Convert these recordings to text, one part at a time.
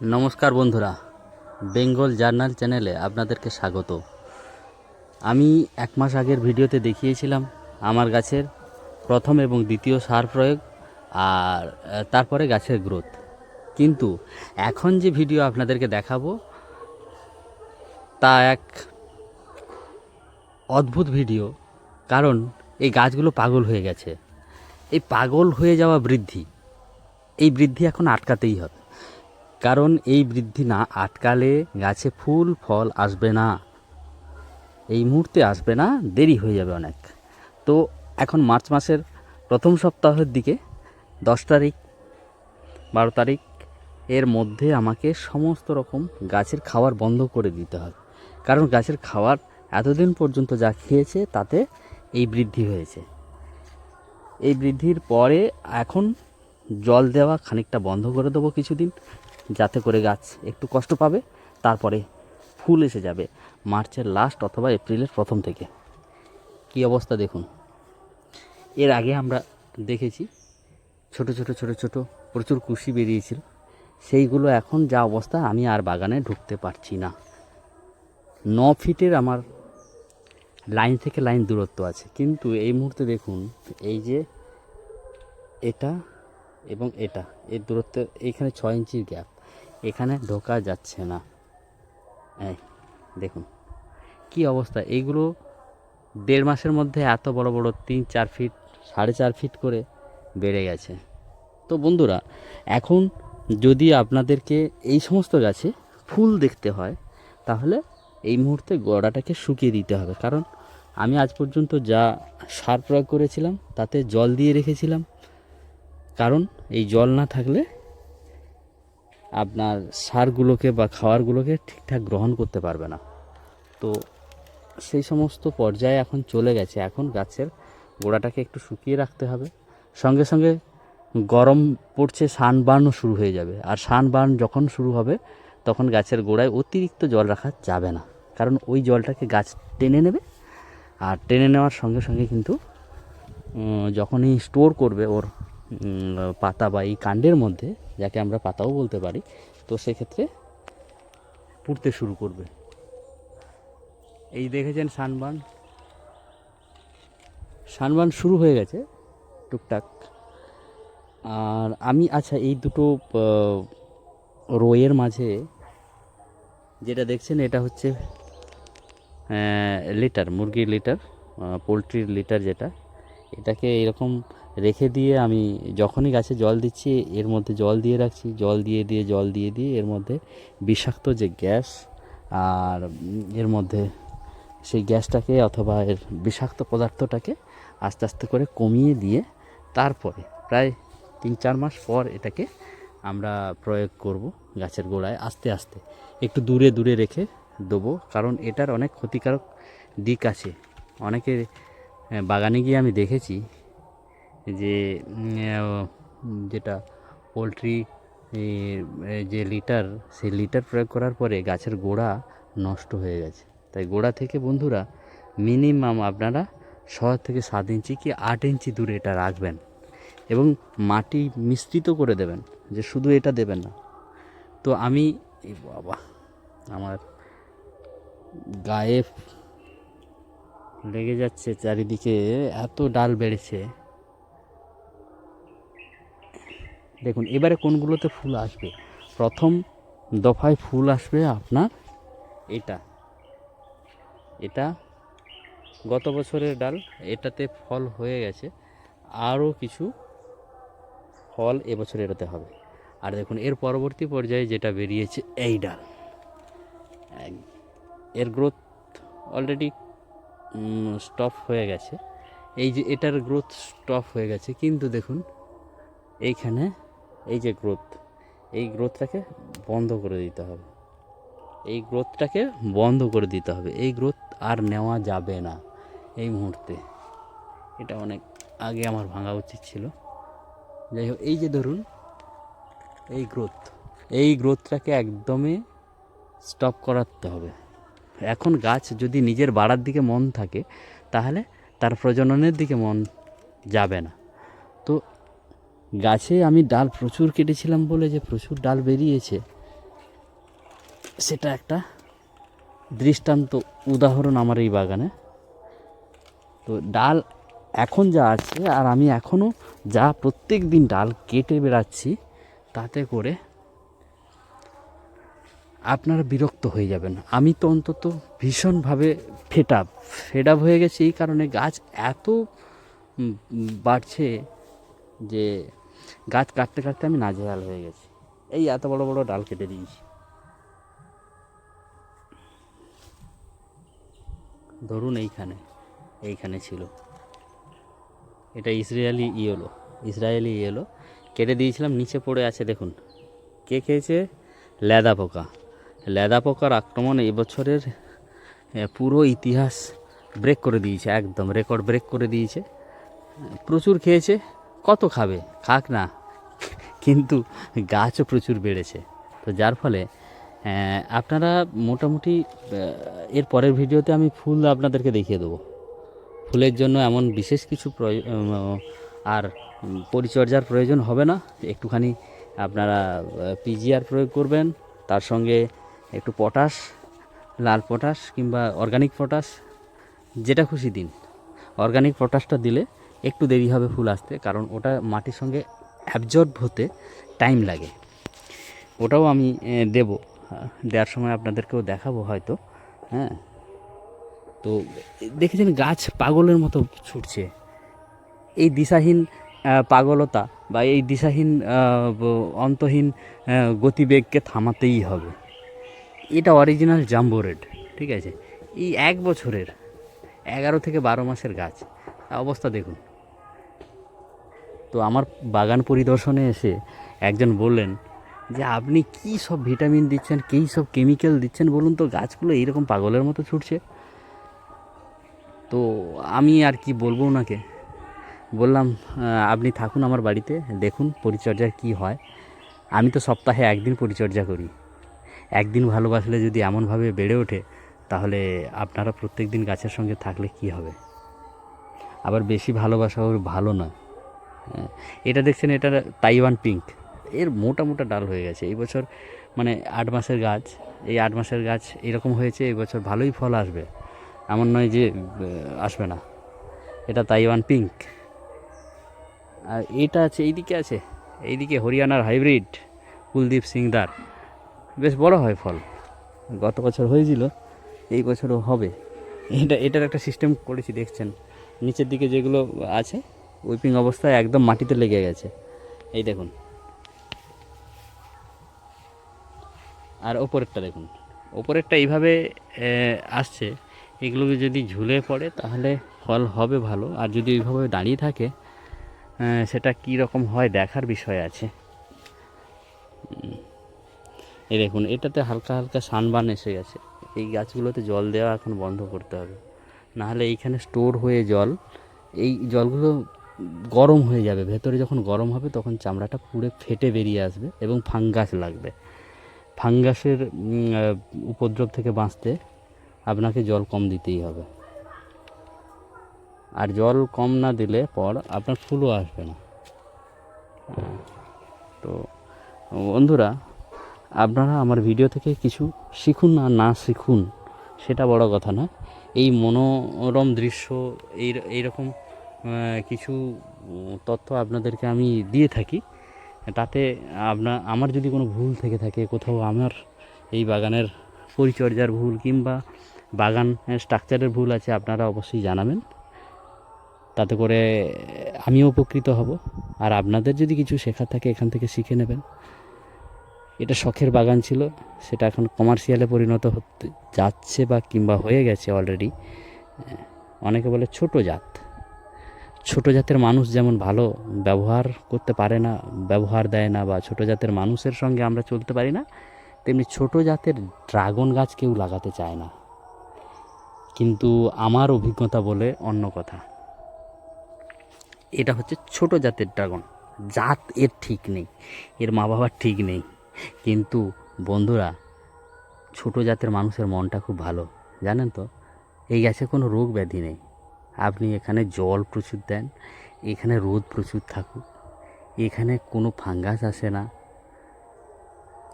নমস্কার বন্ধুরা, বেঙ্গল জার্নাল চ্যানেলে আপনাদেরকে স্বাগত। আমি এক মাস আগের ভিডিওতে দেখিয়েছিলাম আমার গাছের প্রথম এবং দ্বিতীয় সার প্রয়োগ আর তারপরে গাছের গ্রোথ। কিন্তু এখন যে ভিডিও আপনাদেরকে দেখাবো, তা এক অদ্ভুত ভিডিও, কারণ এই গাছগুলো পাগল হয়ে গেছে। এই পাগল হয়ে যাওয়া বৃদ্ধি, এই বৃদ্ধি এখন আটকাতেই হবে। কারণ এই বৃদ্ধি না আটকালে গাছে ফুল, ফল আসবে না। এই মুহূর্তে আসবে না, দেরি হয়ে যাবে অনেক। তো এখন মার্চ মাসের প্রথম সপ্তাহের দিকে, দশ তারিখ, বারো তারিখ, এর মধ্যে আমাকে সমস্ত রকম গাছের খাবার বন্ধ করে দিতে হবে কারণ গাছের খাবার এতদিন পর্যন্ত যা খেয়েছে, তাতে এই বৃদ্ধি হয়েছে। এই বৃদ্ধির পরে এখন জল দেওয়া খানিকটা বন্ধ করে দেবো কিছুদিন। যাতে করে গাছ একটু কষ্ট পাবে, তারপরে ফুল এসে যাবে মার্চের লাস্ট অথবা এপ্রিলের প্রথম থেকে। কি অবস্থা দেখুন। এর আগে আমরা দেখেছি, ছোট ছোট ছোট ছোট প্রচুর কুশি বেরিয়েছিল। সেইগুলো এখন যা অবস্থা, আমি আর বাগানে ঢুকতে পারছি না। ন ফিটের আমার লাইন থেকে লাইন দূরত্ব আছে। কিন্তু এই মুহূর্তে দেখুন, এই যে এটা এবং এটা। এর দূরত্ব এইখানে ছয় ইঞ্চির গ্যাপ। এখানে ঢোকা যাচ্ছে না। এই দেখুন। কি অবস্থা? এইগুলো দেড় মাসের মধ্যে এত বড় বড় তিন, চার ফিট, সাড়ে চার ফিট করে বেড়ে গেছে। তো বন্ধুরা, এখন যদি আপনাদেরকে এই সমস্ত গাছে ফুল দেখতে হয়, তাহলে এই মুহূর্তে গোড়াটাকে শুকিয়ে দিতে হবে। কারণ আমি আজ পর্যন্ত যা সার প্রয়োগ করেছিলাম, তাতে জল দিয়ে রেখেছিলাম। কারণ এই জল না থাকলে আপনার সারগুলোকে বা খাবারগুলোকে ঠিকঠাক গ্রহণ করতে পারবে না। তো সেই সমস্ত পর্যায়ে এখন চলে গেছে। এখন গাছের গোড়াটাকে একটু শুকিয়ে রাখতে হবে। সঙ্গে সঙ্গে গরম পড়ছে সানবার্নও শুরু হয়ে যাবে। আর সানবার্ন যখন শুরু হবে, তখন গাছের গোড়ায় অতিরিক্ত জল রাখা যাবে না। কারণ ওই জলটাকে গাছ টেনে নেবে। আর টেনে নেওয়ার সঙ্গে সঙ্গে কিন্তু যখনই স্টোর করবে ওর পাতা বা এই কাণ্ডের মধ্যে, যাকে আমরা পাতাও বলতে পারি, তো সেক্ষেত্রে পুড়তে শুরু করবে। এই দেখেছেন সানবান? সানবান শুরু হয়ে গেছে, টুকটাক। আর আমি আচ্ছা এই দুটো রোয়ের মাঝে যেটা দেখছেন, এটা হচ্ছে লিটার, মুরগির লিটার পোলট্রির লিটার যেটা, এটাকে এরকম রেখে দিয়ে আমি যখনই গাছে জল দিচ্ছি, এর মধ্যে জল দিয়ে রাখছি, জল দিয়ে দিয়ে, জল দিয়ে দিয়ে এর মধ্যে বিষাক্ত যে গ্যাস আর এর মধ্যে সেই গ্যাসটাকে অথবা এর বিষাক্ত পদার্থটাকে আস্তে আস্তে করে কমিয়ে দিয়ে তারপরে প্রায় তিন চার মাস পর এটাকে আমরা প্রয়োগ করব গাছের গোড়ায় আস্তে আস্তে। একটু দূরে দূরে রেখে দেবো, কারণ এটার অনেক ক্ষতিকারক দিক আছে। অনেকে বাগানে গিয়ে আমি দেখেছি যে যেটা পোলট্রি যে লিটার সেই লিটার প্রয়োগ করার পরে গাছের গোড়া নষ্ট হয়ে গেছে। তাই গোড়া থেকে বন্ধুরা মিনিমাম আপনারা ছ থেকে সাত ইঞ্চি কি আট ইঞ্চি দূরে এটা রাখবেন এবং মাটি মিশ্রিত করে দেবেন, যে শুধু এটা দেবেন না। তো আমি বাবা, আমার গায়ে লেগে যাচ্ছে চারিদিকে, এত ডাল বেড়েছে। দেখুন, এবারে কোনগুলোতে ফুল আসবে? প্রথম দফায় ফুল আসবে আপনার এটা। এটা গত বছরের ডাল, এটাতে ফল হয়ে গেছে। আরও কিছু ফল এবছর এটাতে হবে। আর দেখুন, এর পরবর্তী পর্যায়ে যেটা বেরিয়েছে, এই ডাল। এর গ্রোথ অলরেডি স্টপ হয়ে গেছে। এই যে এটার গ্রোথ স্টপ হয়ে গেছে, কিন্তু দেখুন, এইখানে এই যে গ্রোথ, এই গ্রোথটাকে বন্ধ করে দিতে হবে। এই গ্রোথটাকে বন্ধ করে দিতে হবে। এই গ্রোথ আর নেওয়া যাবে না এই মুহূর্তে। এটা অনেক আগে আমার ভাঙা উচিত ছিল। যাই হোক, এই যে ধরুন, এই গ্রোথ, এই গ্রোথটাকে একদমই স্টপ করাতে হবে। এখন গাছ যদি নিজের বাড়ার দিকে মন থাকে, তাহলে তার প্রজননের দিকে মন যাবে না। তো গাছে আমি ডাল প্রচুর কেটেছিলাম বলে যে প্রচুর ডাল বেরিয়েছে, সেটা একটা দৃষ্টান্ত উদাহরণ আমার এই বাগানে। তো ডাল এখন যা আছে আর আমি এখনও যা প্রত্যেক দিন ডাল কেটে বেড়াচ্ছি, তাতে করে আপনারা বিরক্ত হয়ে যাবেন। আমি তো অন্তত ভীষণভাবে ফেড আপ আপ হয়ে গেছে এই কারণে গাছ এত বাড়ছে যে গাছ কাটতে কাটতে আমি নাজেহাল হয়ে গেছি। এই এত বড় বড় ডাল কেটে দিয়েছি। ধরুন এইখানে এইখানে ছিল। এটা ইসরায়েলি ইয়েলো ইসরায়েলি ইয়েলো। কেটে দিয়েছিলাম, নিচে পড়ে আছে, দেখুন। কে খেয়েছে? লেদা পোকা। লেদা পোকার আক্রমণ এবছরের পুরো ইতিহাস ব্রেক করে দিয়েছে, একদম রেকর্ড ব্রেক করে দিয়েছে। প্রচুর খেয়েছে। কত খাবে? খাক না। কিন্তু গাছও প্রচুর বেড়েছে। তো যার ফলে আপনারা মোটামুটি এর পরের ভিডিওতে আমি ফুল আপনাদেরকে দেখিয়ে দেবো। ফুলের জন্য এমন বিশেষ কিছু আর পরিচর্যার প্রয়োজন হবে না। একটুখানি আপনারা পিজিআর প্রয়োগ করবেন। তার সঙ্গে একটু পটাশ, লাল পটাশ কিংবা অর্গানিক পটাশ, যেটা খুশি দিন। অর্গানিক পটাশটা দিলে একটু দেরি হবে ফুল আসতে, কারণ ওটা মাটির সঙ্গে অ্যাবজর্ব হতে টাইম লাগে। ওটাও আমি দেবো। দেওয়ার সময় আপনাদেরকেও দেখাবো হয়তো হ্যাঁ। তো দেখেছেন গাছ পাগলের মতো ছুটছে। এই দিশাহীন পাগলতা বা এই দিশাহীন অন্তহীন গতিবেগকে থামাতেই হবে। এটা অরিজিনাল জাম্বো রেড ঠিক আছে? এই এক বছরের, এগারো থেকে বারো মাসের গাছ, অবস্থা দেখুন। তো আমার বাগান পরিদর্শনে এসে একজন বললেন যে, আপনি কী সব ভিটামিন দিচ্ছেন? কী সব কেমিক্যাল দিচ্ছেন? বলুন তো, গাছগুলো এইরকম পাগলের মতো ছুটছে। তো আমি আর কি বলব ওনাকে? বললাম আপনি থাকুন আমার বাড়িতে, দেখুন পরিচর্যার কি হয়। আমি তো সপ্তাহে একদিন পরিচর্যা করি। একদিন ভালোবাসলে যদি এমনভাবে বেড়ে ওঠে, তাহলে আপনারা প্রত্যেক দিন গাছের সঙ্গে থাকলে কি হবে? আবার বেশি ভালোবাসাও ভালো নয়। এটা দেখছেন, এটা তাইওয়ান পিঙ্ক। এর মোটা মোটা ডাল হয়ে গেছে। এই বছর মানে আট মাসের গাছ, এই আট মাসের গাছ এরকম হয়েছে, এই বছর ভালোই ফল আসবে। এমন নয় যে আসবে না। এটা তাইওয়ান পিঙ্ক। আর এটা আছে, এইদিকে আছে, এইদিকে হরিয়ানার হাইব্রিড, কুলদীপ সিংদার। বেশ বড় হয় ফল। গত বছর হয়েছিল, এই বছরও হবে। এটা, এটার একটা সিস্টেম করেছি, দেখছেন। নিচের দিকে যেগুলো আছে উইপিং অবস্থায় একদম মাটিতে লেগে গেছে। এই দেখুন। আর ওপরেরটা দেখুন। ওপরেরটা এইভাবে আসছে। এগুলোকে যদি ঝুলে পড়ে, তাহলে ফল হবে ভালো। আর যদি ওইভাবে দাঁড়িয়ে থাকে সেটা কী রকম হয় দেখার বিষয় আছে। এই দেখুন, এটাতে হালকা হালকা সানবান এসে গেছে। এই গাছগুলোতে জল দেওয়া এখন বন্ধ করতে হবে। নাহলে এইখানে স্টোর হয়ে জল, এই জলগুলো গরম হয়ে যাবে। ভেতরে যখন গরম হবে তখন চামড়াটা পুড়ে ফেটে বেরিয়ে আসবে এবং ফাঙ্গাস লাগবে। ফাঙ্গাসের উপদ্রব থেকে বাঁচতে আপনাকে জল কম দিতেই হবে। আর জল কম না দিলে পর আপনার ফুলও আসবে না। হ্যাঁ, তো বন্ধুরা আপনারা আমার ভিডিও থেকে কিছু শিখুন আর না শিখুন সেটা বড় কথা না এই মনোরম দৃশ্য এই এইরকম কিছু তথ্য আপনাদেরকে আমি দিয়ে থাকি। তাতে আপনার আমার যদি কোনো ভুল থেকে থাকে, কোথাও আমার এই বাগানের পরিচর্যার ভুল কিংবা বাগান স্ট্রাকচারের ভুল আছে, আপনারা অবশ্যই জানাবেন। তাতে করে আমিও উপকৃত হব। আর আপনাদের যদি কিছু শেখার থাকে, এখান থেকে শিখে নেবেন। এটা শখের বাগান ছিল, সেটা এখন কমার্শিয়ালে পরিণত হতে যাচ্ছে বা কিংবা হয়ে গেছে অলরেডি অনেকে বলে ছোট জাত। ছোট জাতের মানুষ যেমন ভালো ব্যবহার করতে পারে না, ব্যবহার দেয় না বা ছোট জাতের মানুষের সঙ্গে আমরা চলতে পারি না, তেমনি ছোট জাতের ড্রাগন গাছ কেউ লাগাতে চায় না। কিন্তু আমার অভিজ্ঞতা বলে অন্য কথা। এটা হচ্ছে ছোট জাতের ড্রাগন। জাত এর ঠিক নেই, এর মা বাবার ঠিক নেই। কিন্তু বন্ধুরা, ছোট জাতের মানুষের মনটা খুব ভালো, জানেন তো? এই গাছে কোনো রোগ ব্যাধি নেই। আপনি এখানে জল প্রচুর দেন, এখানে রোদ প্রচুর থাকুক, এখানে কোনো ফাঙ্গাস আসে না।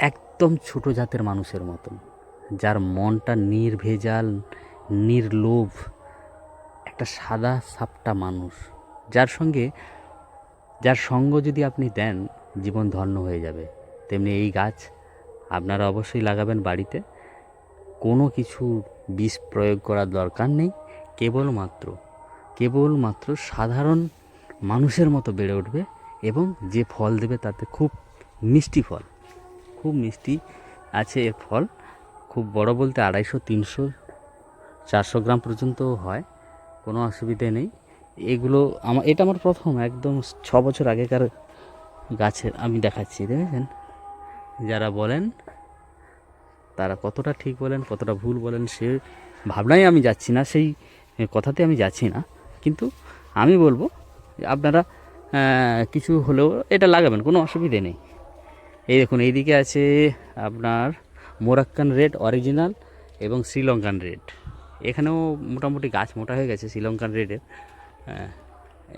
একদম ছোট জাতের মানুষের মতন, যার মনটা নির্ভেজাল, নির্লোভ, একটা সাদা সাপটা মানুষ। যার সঙ্গে, যার সঙ্গ যদি আপনি দেন, জীবন ধন্য হয়ে যাবে। তেমনি এই গাছ আপনারা অবশ্যই লাগাবেন বাড়িতে। কোনো কিছু বিষ প্রয়োগ করার দরকার নেই, কেবলমাত্র কেবলমাত্র সাধারণ মানুষের মতো বেড়ে উঠবে এবং যে ফল দেবে তাতে খুব মিষ্টি ফল। খুব মিষ্টি আছে এর ফল। খুব বড় বলতে আড়াইশো, তিনশো, চারশো গ্রাম পর্যন্ত হয়। কোনো অসুবিধে নেই। এগুলো আমার এটা আমার প্রথম, একদম ছ বছর আগেকার গাছের, আমি দেখাচ্ছি, দেখেছেন? যারা বলেন, তারা কতটা ঠিক বলেন, কতটা ভুল বলেন, সে ভাবনায় আমি যাচ্ছি না, সেই কথাতে আমি যাচ্ছি না। কিন্তু আমি বলব আপনারা কিছু হলেও এটা লাগাবেন, কোনো অসুবিধে নেই। এই দেখুন, এইদিকে আছে আপনার মোরাক্কান রেড অরিজিনাল এবং শ্রীলঙ্কান রেড। এখানেও মোটামুটি গাছ মোটা হয়ে গেছে শ্রীলঙ্কান রেডের।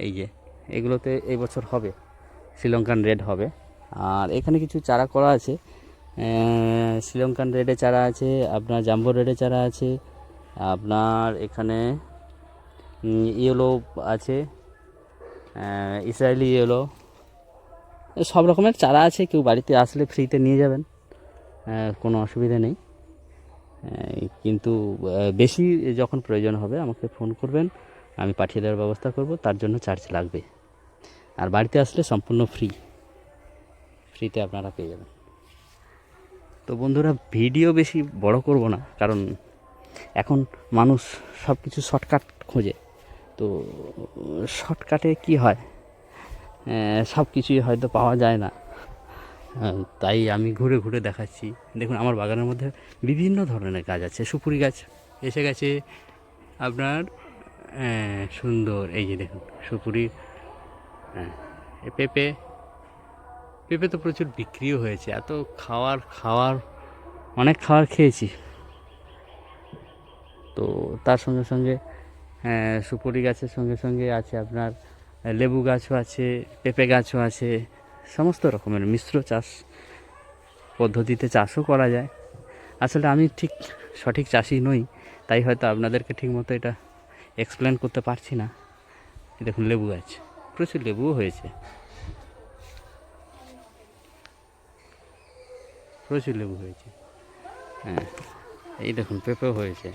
এই যে, এগুলোতে এই বছর হবে, শ্রীলঙ্কান রেড হবে। আর এখানে কিছু চারা করা আছে। শ্রীলঙ্কান রেডে চারা আছে, আপনার জাম্বো রেডে চারা আছে, আপনার এখানে ইয়েলো আছে ইসরায়েলি ইয়েলো সব রকমের চারা আছে, কেউ বাড়িতে আসলে ফ্রিতে নিয়ে যাবেন কোনো অসুবিধা নেই। কিন্তু বেশি যখন প্রয়োজন হবে আমাকে ফোন করবেন, আমি পাঠিয়ে দেওয়ার ব্যবস্থা করব, তার জন্য চার্জ লাগবে। আর বাড়িতে আসলে সম্পূর্ণ ফ্রি ফ্রিতে আপনারা পেয়ে যাবেন। তো বন্ধুরা ভিডিও বেশি বড় করব না, কারণ এখন মানুষ সব কিছু শর্টকাট খোঁজে। তো, শর্টকাটে কি হয়? সব কিছুই হয়তো পাওয়া যায় না। তাই আমি ঘুরে ঘুরে দেখাচ্ছি। দেখুন, আমার বাগানের মধ্যে বিভিন্ন ধরনের গাছ আছে। সুপুরি গাছ এসে গেছে আপনার সুন্দর। এই যে দেখুন, সুপুরি পেঁপে। পেঁপে তো প্রচুর বিক্রিও হয়েছে। এত খাওয়ার খাওয়ার, অনেক খাবার খেয়েছি। তো তার সঙ্গে সঙ্গে সুপুরি গাছের সঙ্গে সঙ্গে আছে আপনার লেবু গাছও আছে, পেঁপে গাছও আছে, সমস্ত রকমের মিশ্র চাষ পদ্ধতিতে চাষও করা যায়। আসলে আমি ঠিক সঠিক চাষি নই, তাই হয়তো আপনাদেরকে ঠিকমতো এটা এক্সপ্লেন করতে পারছি না। দেখুন, লেবু গাছ, প্রচুর লেবুও হয়েছে। প্রচুর লেবু হয়েছে। হ্যাঁ এই দেখুন, পেঁপেও হয়েছে।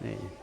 এই